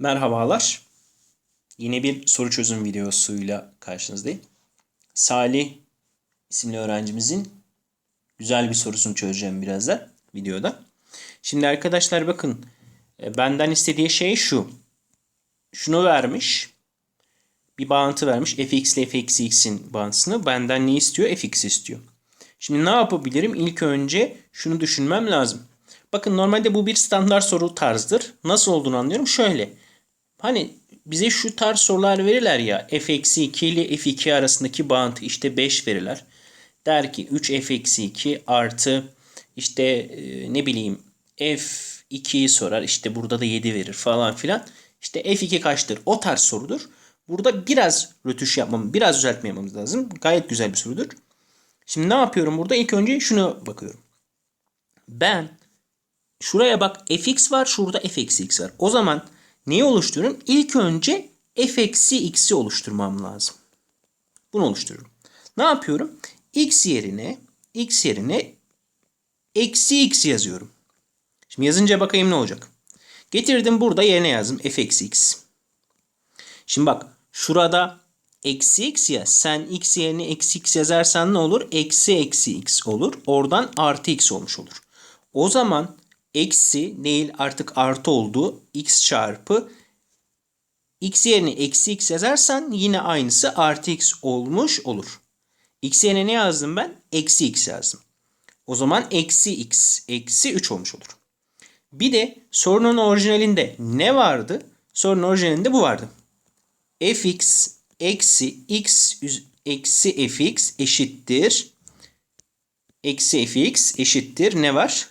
Merhabalar. Yine bir soru çözüm videosuyla karşınızdayım. Salih isimli öğrencimizin güzel bir sorusunu çözeceğim birazdan videoda. Şimdi arkadaşlar bakın e, benden istediği şey şu. Şunu vermiş. Bir bağıntı vermiş. fx ile f eksi x'in bağıntısını. Benden ne istiyor? fx istiyor. Şimdi ne yapabilirim? İlk önce şunu düşünmem lazım. Bakın normalde bu bir standart soru tarzdır. Nasıl olduğunu anlıyorum. Şöyle. Hani bize şu tarz sorular verirler ya. f eksi 2 ile f2 arasındaki bağıntı işte 5 verirler. Der ki 3 f eksi 2 artı işte e, ne bileyim f2'yi sorar. İşte burada da 7 verir falan filan. İşte f2 kaçtır? O tarz sorudur. Burada biraz rötuş yapmam, biraz düzeltme yapmamız lazım. Gayet güzel bir sorudur. Şimdi ne yapıyorum burada? İlk önce şunu bakıyorum. Ben şuraya bak fx var, şurada f eksi x var. O zaman neyi oluştururum? İlk önce f eksi x'i oluşturmam lazım. Bunu oluştururum. Ne yapıyorum? x yerine x yerine eksi x yazıyorum. Şimdi yazınca bakayım ne olacak. Getirdim burada yerine yazdım f eksi x. Şimdi bak şurada eksi x ya sen x yerine eksi x yazarsan ne olur? Eksi eksi x olur. Oradan artı x olmuş olur. O zaman eksi değil artık artı oldu. x çarpı x yerine eksi x yazarsan yine aynısı artı x olmuş olur. x yerine ne yazdım ben? Eksi x yazdım. O zaman eksi x eksi 3 olmuş olur. Bir de sorunun orijinalinde ne vardı? Sorunun orijinalinde bu vardı. fx eksi x eksi fx eşittir. Eksi fx eşittir. Ne var?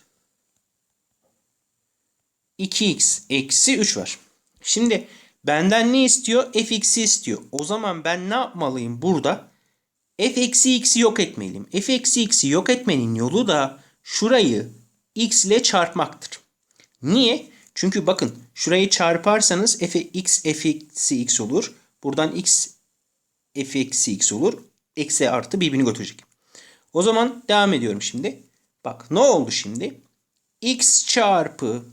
2x eksi 3 var. Şimdi benden ne istiyor? fx'i istiyor. O zaman ben ne yapmalıyım burada? f eksi x'i yok etmeliyim. f eksi x'i yok etmenin yolu da şurayı x ile çarpmaktır. Niye? Çünkü bakın şurayı çarparsanız f x f eksi x olur. Buradan x f eksi x olur. Eksi artı birbirini götürecek. O zaman devam ediyorum şimdi. Bak ne oldu şimdi? x çarpı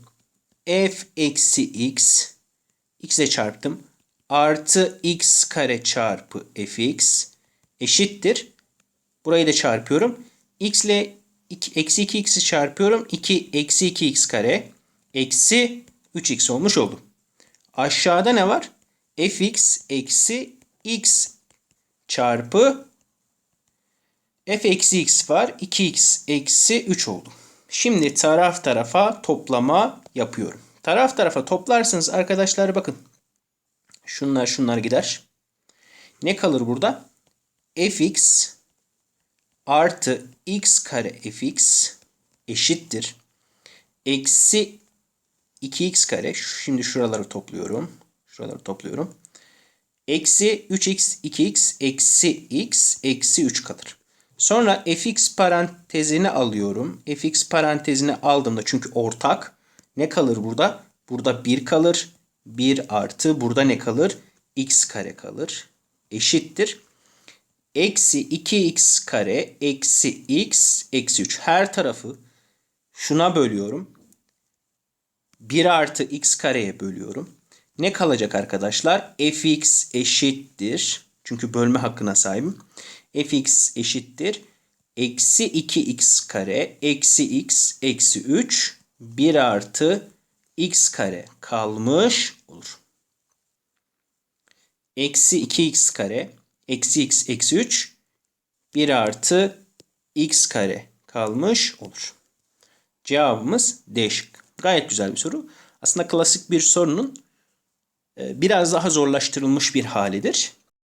f eksi x x ile çarptım. Artı x kare çarpı fx eşittir. Burayı da çarpıyorum. x ile iki, eksi 2x'i çarpıyorum. 2 eksi 2x kare eksi 3x olmuş oldu. Aşağıda ne var? fx eksi x çarpı f eksi x var. 2x eksi 3 oldu. Şimdi taraf tarafa toplama yapıyorum. Taraf tarafa toplarsanız arkadaşlar bakın. Şunlar şunlar gider. Ne kalır burada? fx artı x kare fx eşittir. Eksi 2x kare. Şimdi şuraları topluyorum. Şuraları topluyorum. Eksi 3x 2x eksi x eksi 3 kalır. Sonra fx parantezini alıyorum. fx parantezini aldığımda çünkü ortak. Ne kalır burada? Burada 1 kalır. 1 artı burada ne kalır? x kare kalır. Eşittir. Eksi 2x kare eksi x eksi 3. Her tarafı şuna bölüyorum. 1 artı x kareye bölüyorum. Ne kalacak arkadaşlar? fx eşittir. Çünkü bölme hakkına sahibim. Fx eşittir. Eksi 2x kare eksi x eksi 3 1 artı x kare kalmış olur. Eksi 2x kare eksi x eksi 3 1 artı x kare kalmış olur. Cevabımız D şıkkı. Gayet güzel bir soru. Aslında klasik bir sorunun e, biraz daha zorlaştırılmış bir halidir.